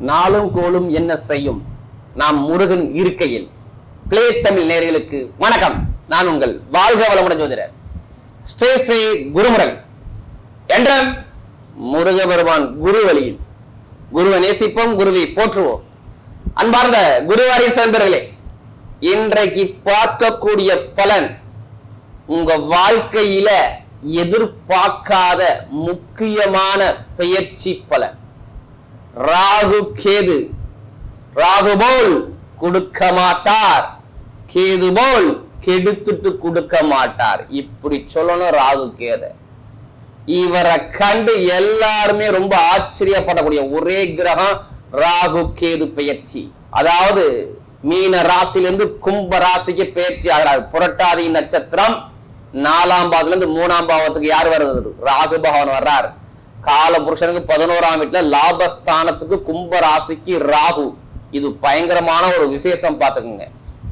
நாளும் கோலும் என்ன செய்யும்? நாம் முருகன் இருக்கையில். பிளே தமிழ் நேர்களுக்கு வணக்கம். நான் உங்கள் வாழ்க வளமுடன் ஜோதிடர். ஸ்ரீ ஸ்ரீ குருமுரல் என்ற முருக பெருமான் குரு வழியில் குருவை நேசிப்போம் குருவை போற்றுவோம். அன்பார்ந்த குருவாரி சேர்ந்தர்களே இன்றைக்கு பார்க்கக்கூடிய பலன் உங்க வாழ்க்கையில எதிர்பார்க்காத முக்கியமான பெயர்ச்சி பலன். ராகு கேது. ராகு போல் கொடுக்க மாட்டார். கேது போல் கெடுத்துட்டு கொடுக்க மாட்டார். இப்படி சொல்லணும் ராகு கேது. இவரை கண்டு எல்லாருமே ரொம்ப ஆச்சரியப்படக்கூடிய ஒரே கிரகம் ராகு கேது பெயர்ச்சி அதாவது மீன ராசியிலிருந்து கும்ப ராசிக்கு பெயர்ச்சி ஆகிறார். புரட்டாதி நட்சத்திரம் நாலாம் பாவத்துல இருந்து மூணாம் பாவத்துக்கு யார் வருது? ராகு பகவான் வர்றார். கால புருஷனுக்கு பதினோராம் வீட்டுல லாபஸ்தானத்துக்கு கும்ப ராசிக்கு ராகு. இது பயங்கரமான ஒரு விசேஷம் பார்த்துக்குங்க.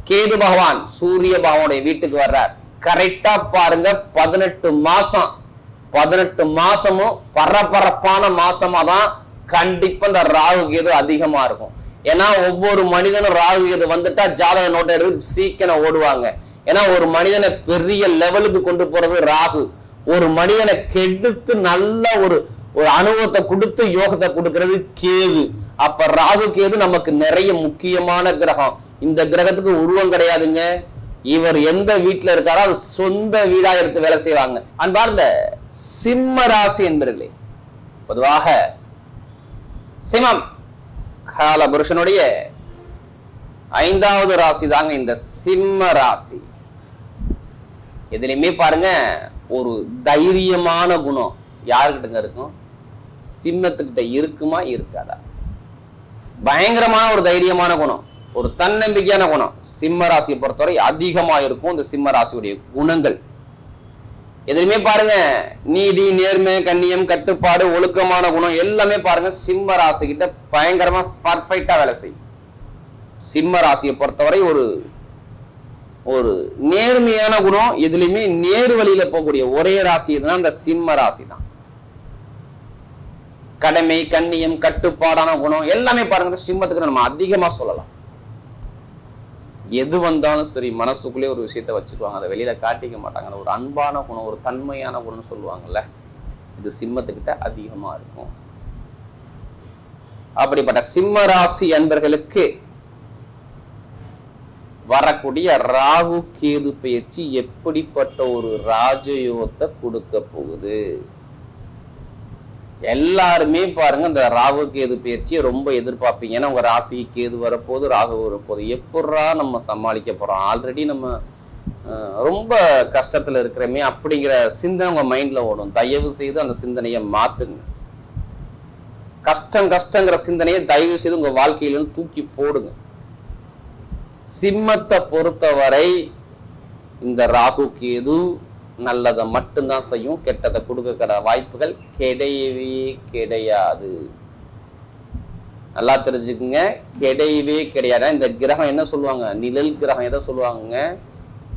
கேது பகவான் சூரிய பகவானுடைய வீட்டுக்கு வர்றார். கரெக்டா பாருங்க பதினெட்டு மாசம். பதினெட்டு மாசமும் பரபரப்பான மாசமா தான் கண்டிப்பா இந்த ராகு கேது அதிகமா இருக்கும். ஏன்னா ஒவ்வொரு மனிதனும் ராகு கேது வந்துட்டா ஜாதக நோட்டை எடுத்து சீக்கிரம் ஓடுவாங்க. ஏன்னா ஒரு மனிதனை பெரிய லெவலுக்கு கொண்டு போறது ராகு. ஒரு மனிதனை கெடுத்து நல்ல ஒரு ஒரு அனுபவத்தை கொடுத்து யோகத்தை கொடுக்கிறது கேது. அப்ப ராகு கேது நமக்கு நிறைய முக்கியமான கிரகம். இந்த கிரகத்துக்கு உருவம் கிடையாதுங்க. இவர் எந்த வீட்டுல இருக்காரோ அது சொந்த வீடா எடுத்து வேலை செய்வாங்க. அன்பார்ந்த சிம்ம ராசி என்பர்களே பொதுவாக சிம்மம் கால புருஷனுடைய ஐந்தாவது ராசி தாங்க இந்த சிம்ம ராசி. எதுலையுமே பாருங்க ஒரு தைரியமான குணம் யாருக்கிட்டங்க இருக்கும்? சிம்மத்துக்கிட்ட இருக்குமா இருக்காதா? பயங்கரமான ஒரு தைரியமான குணம் ஒரு தன்னம்பிக்கையான குணம் சிம்ம ராசியை பொறுத்தவரை அதிகமா இருக்கும் இந்த சிம்ம ராசியுடைய குணங்கள். எதுலையுமே பாருங்க நீதி நேர்மை கண்ணியம் கட்டுப்பாடு ஒழுக்கமான குணம் எல்லாமே பாருங்க சிம்ம ராசி கிட்ட பயங்கரமா பர்ஃபெக்டா வேலை செய்யும். சிம்ம ராசியை பொறுத்தவரை ஒரு ஒரு நேர்மையான குணம் எதுலையுமே நேர் வழியில போகக்கூடிய ஒரே ராசி எதுனா அந்த சிம்ம ராசி தான் கடமை கண்ணியம் கட்டுப்பாடான குணம் எல்லாமே பாருங்க சிம்மத்துக்கு நம்ம அதிகமா சொல்லலாம். எது வந்தாலும் சரி மனசுக்குள்ளே ஒரு விஷயத்த வச்சுக்குவாங்க. அதை வெளியில காட்டிக்க மாட்டாங்க. ஒரு அன்பான குணம் ஒரு தன்மையான குணம்னு சொல்லுவாங்கல்ல. இது சிம்மத்துக்கிட்ட அதிகமா இருக்கும். அப்படிப்பட்ட சிம்ம ராசி அன்பர்களுக்கு வரக்கூடிய ராகு கேது பயிற்சி எப்படிப்பட்ட ஒரு ராஜயோகத்தை கொடுக்க போகுது? எல்லாருமே பாருங்க இந்த ராகு கேது பயிற்சியை ரொம்ப எதிர்பார்ப்பீங்க. ஏன்னா உங்க ராசி கேது வரப்போது ராகு வரப்போது எப்படா நம்ம சமாளிக்க போறோம்? ஆல்ரெடி நம்ம ரொம்ப கஷ்டத்துல இருக்கிறோமே அப்படிங்கிற சிந்தனை உங்க மைண்ட்ல ஓடும். தயவு செய்து அந்த சிந்தனையை மாத்துங்க. கஷ்டம் கஷ்டங்கிற சிந்தனையை தயவு செய்து உங்க வாழ்க்கையில தூக்கி போடுங்க. சிம்மத்தை பொறுத்தவரை இந்த ராகு கேது நல்லதை மட்டும்தான் செய்யும் கெட்டதை கொடுக்கற வாய்ப்புகள் கிடையவே கிடையாது. நல்லா தெரிஞ்சுக்குங்க. கிடையவே கிடையாது. இந்த கிரகம் என்ன சொல்லுவாங்க? நிழல் கிரகம் எதை சொல்லுவாங்க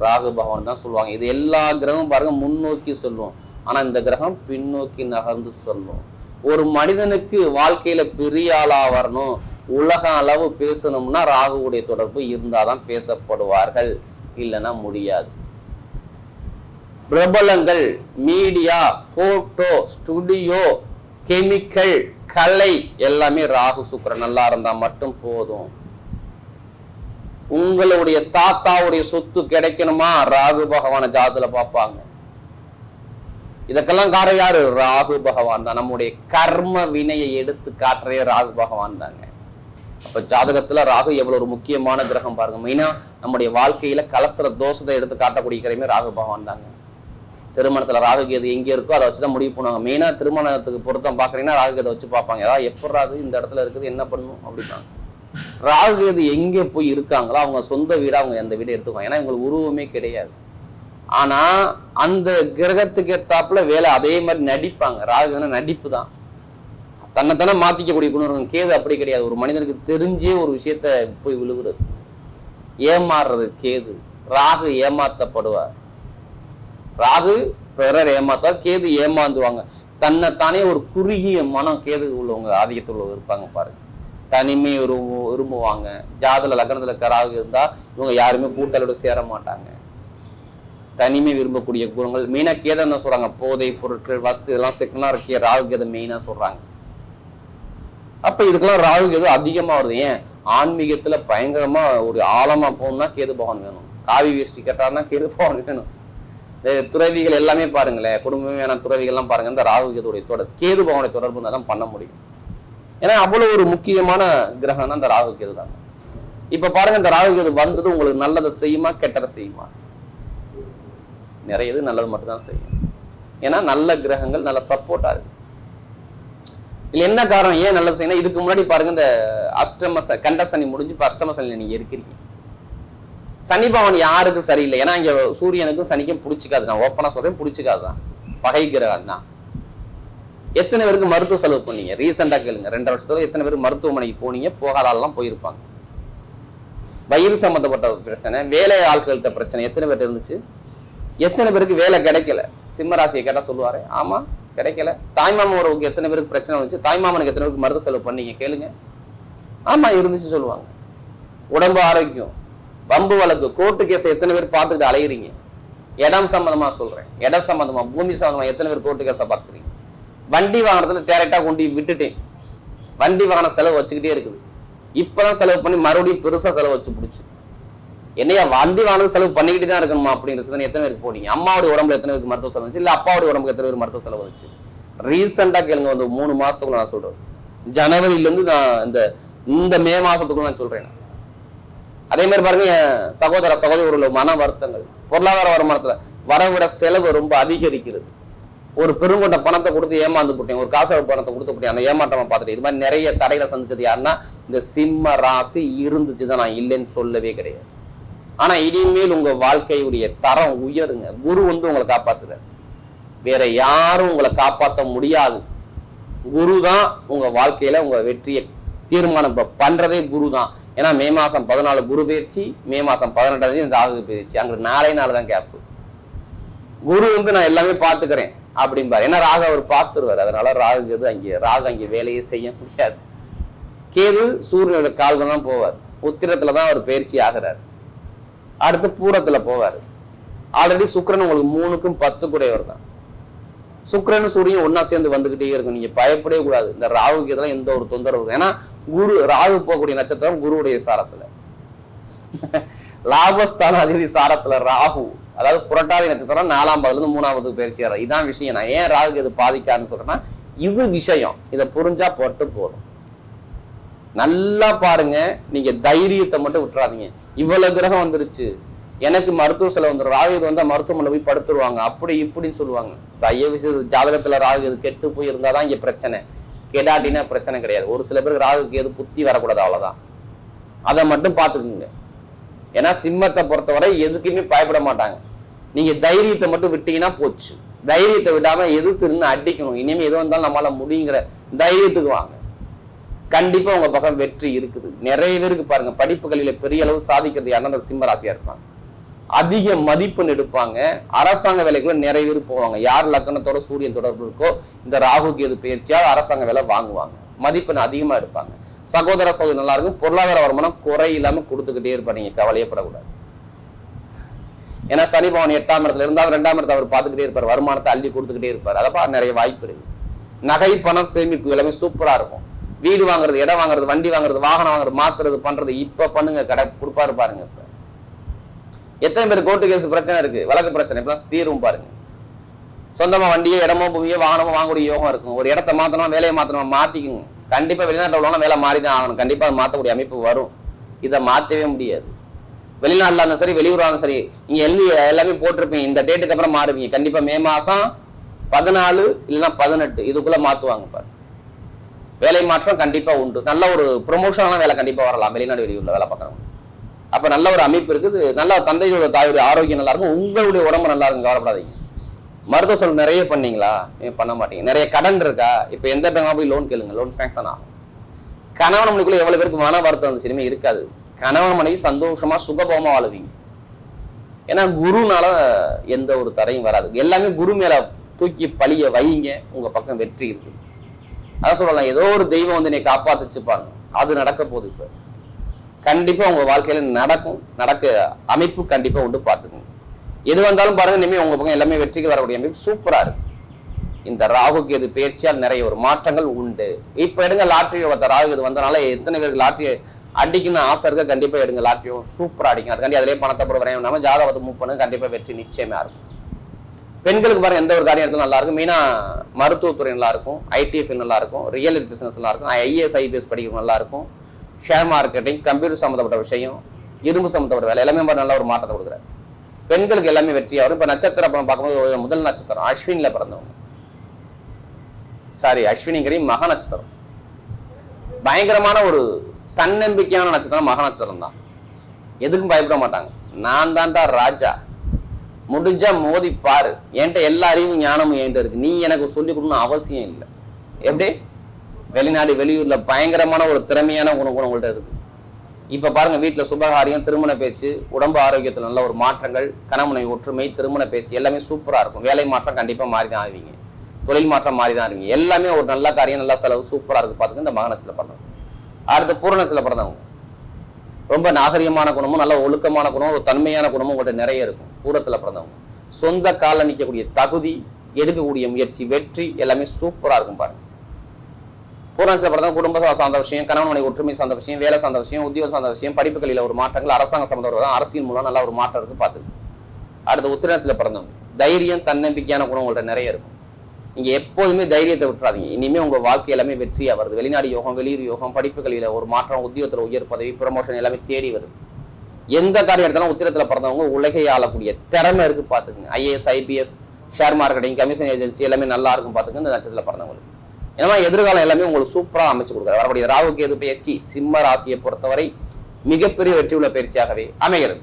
ராகு பகவான் தான் சொல்லுவாங்க. இது எல்லா கிரகமும் பாருங்க முன்னோக்கி சொல்லுவோம் ஆனா இந்த கிரகம் பின்னோக்கி நகர்ந்து சொல்லும். ஒரு மனிதனுக்கு வாழ்க்கையில பெரிய ஆளா வரணும். உலக அளவு பேசணும்னா ராகுவுடைய தொடர்பு இருந்தாதான் பேசப்படுவார்கள். இல்லைன்னா முடியாது. பிரபலங்கள் மீடியா போட்டோ ஸ்டுடியோ கெமிக்கல் கலை எல்லாமே ராகு சுக்கிரன் நல்லா இருந்தா மட்டும் போதும். உங்களுடைய தாத்தாவுடைய சொத்து கிடைக்கணுமா? ராகு பகவான ஜாதத்துல பார்ப்பாங்க. இதற்கெல்லாம் காரணம் யாரு? ராகு பகவான் தான். நம்முடைய கர்ம வினையை எடுத்து காட்டுறே ராகு பகவான் தாங்க. அப்ப ஜாதகத்துல ராகு எவ்வளவு ஒரு முக்கியமான கிரகம் பாருங்க. மெயினா நம்முடைய வாழ்க்கையில கலத்துற தோஷத்தை எடுத்து காட்டக்கூடிய கிரகமே ராகு பகவான் தாங்க. திருமணத்தில் ராகு கேது இருக்கோ அதை வச்சு தான் முடிவு பண்ணுவாங்க. மெயினாக திருமணத்துக்கு பொருத்தம் பாக்குறீங்கன்னா ராகுகேதை வச்சு பார்ப்பாங்க. ஏதாவது எப்படாது இந்த இடத்துல இருக்குது என்ன பண்ணும் அப்படின்னா ராகு கேது போய் இருக்காங்களோ அவங்க சொந்த வீடாக அவங்க அந்த வீடை எடுத்துக்குவாங்க. ஏன்னா இவங்களுக்கு உருவமே கிடையாது. ஆனா அந்த கிரகத்துக்கு ஏத்தாப்புல வேலை அதே மாதிரி நடிப்பாங்க. ராகுகேதுனா நடிப்பு தான் தன்னைத்தானே மாத்திக்கக்கூடிய குணம். இருக்கும் கேது அப்படி கிடையாது. ஒரு மனிதனுக்கு தெரிஞ்சே ஒரு விஷயத்த போய் விழுகுறது ஏமாறுறது கேது. ராகு ஏமாத்தப்படுவார். ராகு பிறர் ஏமாத்தார் கேது ஏமாந்துவாங்க. தன்னைத்தானே ஒரு குறுகிய மனம் கேது உள்ளவங்க ஆதிக்கத்தில் உள்ளவங்க இருப்பாங்க பாருங்க. தனிமை விரும்பு விரும்புவாங்க. ஜாதல லக்னத்தில் இருக்க ராகு இருந்தால் இவங்க யாருமே கூட்டலோட சேர மாட்டாங்க. தனிமை விரும்பக்கூடிய குணங்கள் மெயினாக கேதை என்ன சொல்கிறாங்க போதை பொருட்கள் வஸ்து இதெல்லாம் சிக்கனாக இருக்கிய ராகு கேதை மெயினாக சொல்கிறாங்க அப்போ இதுக்கெல்லாம் ராகு கேது அதிகமாக வருது. ஏன்? ஆன்மீகத்தில் பயங்கரமாக ஒரு ஆழமாக போகணும்னா கேது பகவான் வேணும். காவி வேஷ்டி கட்டாருன்னா கேது பகவான் வேணும். துறவிகள் எல்லாமே பாருங்களேன் குடும்பமான துறவிகள்லாம் பாருங்க இந்த ராகு கேதுடைய தொடர் கேது பகவானுடைய தொடர்பு தான் பண்ண முடியும். ஏன்னா அவ்வளவு ஒரு முக்கியமான கிரகம் தான் இந்த ராகு கேது தான். இப்ப பாருங்க இந்த ராகு கேது வந்தது உங்களுக்கு நல்லதை செய்யுமா கெட்டதை செய்யுமா? நிறைய இது நல்லது மட்டும்தான் செய்யும். ஏன்னா நல்ல கிரகங்கள் நல்ல சப்போர்ட்டா இருக்கு. இதுல என்ன காரணம் ஏன் நல்லது செய்யணும்? இதுக்கு முன்னாடி பாருங்க இந்த அஷ்டம கண்டசனி சனி முடிஞ்சு இப்போ அஷ்டம நீங்க இருக்கிறீங்க. சனி பவன் யாருக்கு சரியில்லை. ஏன்னா இங்க சூரியனுக்கும் சனிக்கும் பிடிச்சிக்காது. நான் ஓப்பனா சொல்றேன் பிடிச்சிக்காது தான். பகை கிரகம் தான். எத்தனை பேருக்கு மருத்துவ செலவு பண்ணீங்க? ரீசெண்டா கேளுங்க. ரெண்டு வருஷத்துல எத்தனை பேருக்கு மருத்துவமனைக்கு போனீங்க? போகாத போயிருப்பாங்க. வயிறு சம்பந்தப்பட்ட ஒரு பிரச்சனை வேலை ஆட்கள்கிட்ட பிரச்சனை எத்தனை பேர் இருந்துச்சு? எத்தனை பேருக்கு வேலை கிடைக்கல? சிம்மராசியை கேட்டா சொல்லுவாரு. ஆமா கிடைக்கல. தாய்மாமன் உறவுக்கு எத்தனை பேருக்கு பிரச்சனை வந்துச்சு? தாய்மாமனுக்கு எத்தனை பேருக்கு மருத்துவ செலவு பண்ணீங்க? கேளுங்க. ஆமா இருந்துச்சு சொல்லுவாங்க. உடம்பு ஆரோக்கியம். வம்பு வழக்கு கோர்ட்டு கேஸ் எத்தனை பேர் பார்த்துக்கிட்டு அலையுறீங்க? இடம் சம்பந்தமா சொல்றேன். இடம் சம்பந்தமா பூமி சம்பந்தமா எத்தனை பேர் கோர்ட்டு கேஸை பார்த்துக்கிறீங்க? வண்டி வாங்கினதுல டேரக்டா கொண்டு விட்டுட்டேன். வண்டி வாங்கின செலவு வச்சுக்கிட்டே இருக்குது. இப்பதான் செலவு பண்ணி மறுபடியும் பெருசா செலவு வச்சு பிடிச்சி. என்னையா வண்டி வாங்கினது செலவு பண்ணிக்கிட்டு தான் இருக்கணுமா அப்படிங்கிற சிந்தனை எத்தனை பேருக்கு போனீங்க? அம்மாவுடைய உடம்புல எத்தனை பேருக்கு மருத்துவ செலவு வந்துச்சு? இல்ல அப்பாவுடைய உடம்புக்கு எத்தனை பேர் மருத்துவ செலவு வந்துச்சு? ரீசெண்டா கேளுங்க வந்து மூணு மாசத்துக்குள்ள நான் சொல்றேன். ஜனவரியிலேருந்து இருந்து நான் இந்த இந்த மே மாசத்துக்குள்ள நான் சொல்றேன். அதே மாதிரி பாருங்க என் சகோதர சகோதரி மன வருத்தங்கள் பொருளாதார வருமானத்துல வரவிட செலவு ரொம்ப அதிகரிக்கிறது. ஒரு பெருங்கொண்ட பணத்தை கொடுத்து ஏமாந்து போட்டேன் ஒரு காசு பணத்தை கொடுத்து போட்டேன் அந்த ஏமாற்றமா பார்த்துட்டு இது மாதிரி நிறைய தடைகளை சந்திச்சது யாருன்னா இந்த சிம்ம ராசி இருந்துச்சு தான் நான் இல்லைன்னு சொல்லவே கிடையாது. ஆனா இனிமேல் உங்க வாழ்க்கையுடைய தரம் உயருங்க. குரு வந்து உங்களை காப்பாத்துறாரு வேற யாரும் உங்களை காப்பாற்ற முடியாது. குரு தான் உங்க வாழ்க்கையில உங்க வெற்றியை தீர்மானம் பண்றதே குரு தான். ஏன்னா மே மாதம் பதினாலு குரு பயிற்சி மே மாதம் பதினெட்டாம் தேதி ராகு பயிற்சி. அங்கே நாளே நாள் தான் கேப்பு குரு வந்து நான் எல்லாமே பார்த்துக்கிறேன் அப்படிம்பாரு. ஏன்னா ராகு அவர் பார்த்துருவாரு. அதனால ராகு எது அங்கே ராகு அங்கே வேலையே செய்ய முடியாது. கேது சூரியனோட கால்கள் தான் போவார். உத்திரத்துல தான் அவர் பயிற்சி ஆகிறார். அடுத்து பூரத்துல போவார். ஆல்ரெடி சுக்கரன் உங்களுக்கு மூணுக்கும் பத்து கூடையவர் தான். சுக்கரன் சூரியன் ஒன்னா சேர்ந்து வந்துகிட்டே இருக்கும். நீங்க பயப்படவே கூடாது. இந்த ராகுக்கு இதெல்லாம் எந்த ஒரு தொந்தரவு ஏன்னா குரு ராகு போகக்கூடிய நட்சத்திரம் குருவுடைய சாரத்துல. லாபஸ்தான அதிபதி சாரத்துல ராகு. அதாவது புரட்டாதி நட்சத்திரம் நாலாம் பாதுல இருந்து மூணாவது பயிற்சி ஆறாரு. இதான் விஷயம். நான் ஏன் ராகு இது பாதிக்காதுன்னு சொல்றேன்னா இது விஷயம். இதை புரிஞ்சா போட்டு போதும். நல்லா பாருங்க. நீங்க தைரியத்தை மட்டும் விட்டுறாதீங்க. இவ்வளவு கிரகம் வந்துருச்சு. எனக்கு மருத்துவ செலவு வந்துடும் ராகு இது வந்தா மருத்துவமனை போய் படுத்துருவாங்க. அப்படி இப்படின்னு சொல்லுவாங்க. தயவு செய்து ஜாதகத்துல ராகு இது கெட்டு போய் இருந்தாதான் இங்க பிரச்சனை. கெடாட்டினா பிரச்சனை கிடையாது. ஒரு சில பேருக்கு ராகுக்கு எது புத்தி வரக்கூடாது அவ்வளவுதான். அதை மட்டும் பார்த்துக்குங்க. ஏன்னா சிம்மத்தை பொறுத்தவரை எதுக்குமே பயப்பட மாட்டாங்க. நீங்க தைரியத்தை மட்டும் விட்டீங்கன்னா போச்சு. தைரியத்தை விடாம எதிர்த்து நின்று அடிக்கணும்? இனிமே எது வந்தாலும் நம்மளால முடியுங்கிற தைரியத்துக்கு வாங்க. கண்டிப்பா உங்க பக்கம் வெற்றி இருக்குது. நிறைய பேருக்கு பாருங்க படிப்புகளில பெரிய அளவு சாதிக்கிறது யாருன்னா அந்த சிம்மராசியா இருப்பாங்க. அதிக மதிப்பெண் எடுப்பாங்க. அரசாங்க வேலைக்குள்ள நிறைய பேர் போவாங்க. யார் லக்கணத்தோட சூரியன் தொடர்பு இருக்கோ இந்த ராகு கேது பயிற்சியால் அரசாங்க வேலை வாங்குவாங்க. மதிப்பெண் அதிகமா எடுப்பாங்க. சகோதர சகோதரி நல்லா இருக்கும். பொருளாதார வருமானம் குறை இல்லாம கொடுத்துக்கிட்டே இருப்பாங்க நீங்க கவலையப்படக்கூடாது. ஏன்னா சனி பவன் எட்டாம் இடத்துல இருந்தாலும் ரெண்டாம் இடத்தை அவர் பார்த்துக்கிட்டே இருப்பார். வருமானத்தை அள்ளி கொடுத்துக்கிட்டே இருப்பார். அதப்பா நிறைய வாய்ப்பு இருக்கு. நகை பணம் சேமிப்பு எல்லாமே சூப்பரா இருக்கும். வீடு வாங்குறது இடம் வாங்குறது வண்டி வாங்குறது வாகனம் வாங்குறது மாத்துறது பண்றது இப்ப பண்ணுங்க கடை கொடுப்பாரு பாருங்க இப்போ. எத்தனை பேர் கோர்ட்டு கேஸ் பிரச்சனை இருக்கு? வழக்கு பிரச்சனை. இப்பெல்லாம் தீரும் பாருங்க. சொந்தமா வண்டியோ இடமோ பூமியோ வாகனமோ வாங்கக்கூடிய யோகம் இருக்கும். ஒரு இடத்த மாத்தணும் வேலையை மாத்தணும் மாத்திக்குங்க. கண்டிப்பா வெளிநாட்டில் உள்ளவங்க வேலை மாறி தான் ஆகணும். கண்டிப்பா அது மாத்தக்கூடிய அமைப்பு வரும். இதை மாத்தவே முடியாது. வெளிநாட்டில் இருந்தாலும் சரி வெளியூரா இருந்தாலும் சரி நீங்க எழுதி எல்லாமே போட்டிருப்பீங்க. இந்த டேட்டுக்கு அப்புறம் மாறுவீங்க. கண்டிப்பா மே மாசம் பதினாலு இல்லைன்னா பதினெட்டு. இதுக்குள்ள மாத்துவாங்க பாரு. வேலை மாற்றம் கண்டிப்பா உண்டு. நல்ல ஒரு ப்ரொமோஷனான வேலை கண்டிப்பா வரலாம். வெளிநாடு வெளியூர்ல வேலை பார்க்கறவங்க. அப்ப நல்ல ஒரு அமைப்பு இருக்குது. நல்ல தந்தையோட தாயுடைய ஆரோக்கியம் நல்லா இருக்கும். உங்களுடைய உடம்பு நல்லா இருக்கும். கவலைப்படாதீங்க. மருத்துவ சொல் நிறைய பண்ணீங்களா? நீங்க பண்ண மாட்டீங்க? நிறைய கடன் இருக்கா? இப்ப எந்த பேங்கா போய் லோன் கேளுங்க. லோன் சாங்ஷன் ஆகும். கணவன் மனைக்குள்ள எவ்வளவு பேருக்கு மன வருத்தம் அந்த சினிமா இருக்காது. கணவன் மனைவி சந்தோஷமா சுகபோகமா வாழுவீங்க. ஏன்னா குருனால எந்த ஒரு தரையும் வராது. எல்லாமே குரு மேல தூக்கி பழிய வைங்க. உங்க பக்கம் வெற்றி இருக்கு. அதான் சொல்லலாம். ஏதோ ஒரு தெய்வம் வந்து என்னை காப்பாத்துச்சுப்பாங்க. அது நடக்க போகுது இப்போ. கண்டிப்பாக உங்கள் வாழ்க்கையில் நடக்கும் நடக்க அமைப்பு கண்டிப்பாக உண்டு பார்த்துக்கோங்க எது வந்தாலும் பாருங்க இனிமேல் உங்கள் பக்கம் எல்லாமே வெற்றிக்கு வரக்கூடிய அமைப்பு சூப்பராக இருக்கும் இந்த ராகுக்கு எது பேர்ச்சியால் நிறைய ஒரு மாற்றங்கள் உண்டு. இப்போ எடுங்க லாட்ரி யோகத்தை. ராகு இது வந்தனால எத்தனை பேருக்கு லாட்ரி அடிக்கணும்னு ஆசை இருக்க கண்டிப்பாக எடுங்க லாட்ரி யோகம் சூப்பரா அடிக்கும் அதுக்காண்டி அதிலே பணத்தை போட வரையும் நம்ம ஜாதகத்தை மூவ் பண்ணுங்க கண்டிப்பாக வெற்றி நிச்சயமாக இருக்கும். பெண்களுக்கு பாருங்க எந்த ஒரு காரியம் எடுத்தாலும் நல்லா இருக்கும். மெயினா மருத்துவத்துறை நல்லா இருக்கும். ஐடிஎஃப் நல்லா இருக்கும். ரியல் பிஸ்னஸ் நல்லா இருக்கும். ஐஏஎஸ் ஐபிஎஸ் படிக்கிறது நல்லா இருக்கும். ஷேர் மார்க்கெட்டிங் கம்ப்யூட்டர் சம்மந்தப்பட்ட விஷயம் இரும்பு சம்மந்தப்பட்ட வேலை எல்லாமே நல்ல ஒரு மாற்றத்தை கொடுக்குறாரு. பெண்களுக்கு எல்லாமே வெற்றியாக வரும் இப்போ நட்சத்திரம் பார்க்கும்போது முதல் நட்சத்திரம் அஸ்வினில் பிறந்தவங்க. சாரி அஸ்வினிங்கிற மக நட்சத்திரம். பயங்கரமான ஒரு தன்னம்பிக்கையான நட்சத்திரம் மக நட்சத்திரம் தான். எதுக்கும் பயப்பட மாட்டாங்க. நான் தான்டா ராஜா. முடிஞ்சா மோதி பாரு. என்கிட்ட எல்லா அறிவும் ஞானமும் என்கிட்ட இருக்கு. நீ எனக்கு சொல்லிக் கொடுக்கணும் அவசியம் இல்லை. எப்படி? வெளிநாடு வெளியூர்ல பயங்கரமான ஒரு திறமையான குணம் குணம் உங்கள்ட்ட இருக்கு. இப்ப பாருங்க வீட்டுல சுபகாரியம் திருமண பேச்சு உடம்பு ஆரோக்கியத்துல நல்ல ஒரு மாற்றங்கள் கணமுனை ஒற்றுமை திருமண பேச்சு எல்லாமே சூப்பரா இருக்கும். வேலை மாற்றம் கண்டிப்பா மாறி தான் ஆவீங்க. தொழில் மாற்றம் மாறி தான் இருவீங்க எல்லாமே ஒரு நல்ல காரியம் நல்ல செலவு சூப்பரா இருக்கு. பாத்துங்க இந்த மகனத்துல பிறந்தவங்க அடுத்து பூரணத்துல பிறந்தவங்க ரொம்ப நாகரிகமான குணமும் நல்ல ஒழுக்கமான குணமும் ஒரு தன்மையான குணமும் உங்கள்கிட்ட நிறைய இருக்கும். பூரத்துல பிறந்தவங்க சொந்த காலில் நிற்கக்கூடிய தகுதி எடுக்கக்கூடிய முயற்சி வெற்றி எல்லாமே சூப்பராக இருக்கும் பாருங்க. பூரணத்தில் பிறந்தவங்க குடும்ப சார்ந்த விஷயம் கணவன் மனைவி ஒற்றுமை சார்ந்த விஷயம் வேலை சார்ந்த விஷயம் உத்தியோகம் சார்ந்த விஷயம் படிப்புகளில் ஒரு மாற்றங்கள் அரசாங்க சம்பந்தம் அரசியல் மூலம் நல்லா ஒரு மாற்றம் இருக்கு பார்த்துக்கு அடுத்து உத்திரத்தில் பிறந்தவங்க. தைரியம் தன்னம்பிக்கையான குணம் உங்கள்ட்ட நிறைய இருக்கும். நீங்கள் எப்போதுமே தைரியத்தை விட்டுறாதீங்க. இனிமேல் உங்கள் வாழ்க்கை எல்லாமே வெற்றியாக வருது. வெளிநாடு யோகம் வெளியூர் யோகம் படிப்புகளில் ஒரு மாற்றம் உத்தியோகத்தில் உயர் பதவி ப்ரமோஷன் எல்லாமே தேடி வருது. எந்த காரியம் எடுத்தாலும் உத்திரத்தில் பிறந்தவங்க உலகை ஆளக்கூடிய திறமை இருக்கு பார்த்துக்குங்க. IAS IPS share marketing commission agency எல்லாமே நல்லா இருக்கும் பாத்துங்க இந்த நட்சத்திரத்தில் பிறந்தவங்களுக்கு. ஏன்னா எதிர்காலம் எல்லாமே உங்களுக்கு சூப்பரா அமைச்சு கொடுக்குறாரு வரக்கூடிய ராகு கேது பயிற்சி சிம்ம ராசியை பொறுத்தவரை மிகப்பெரிய வெற்றி உள்ள பயிற்சியாகவே அமைகிறது.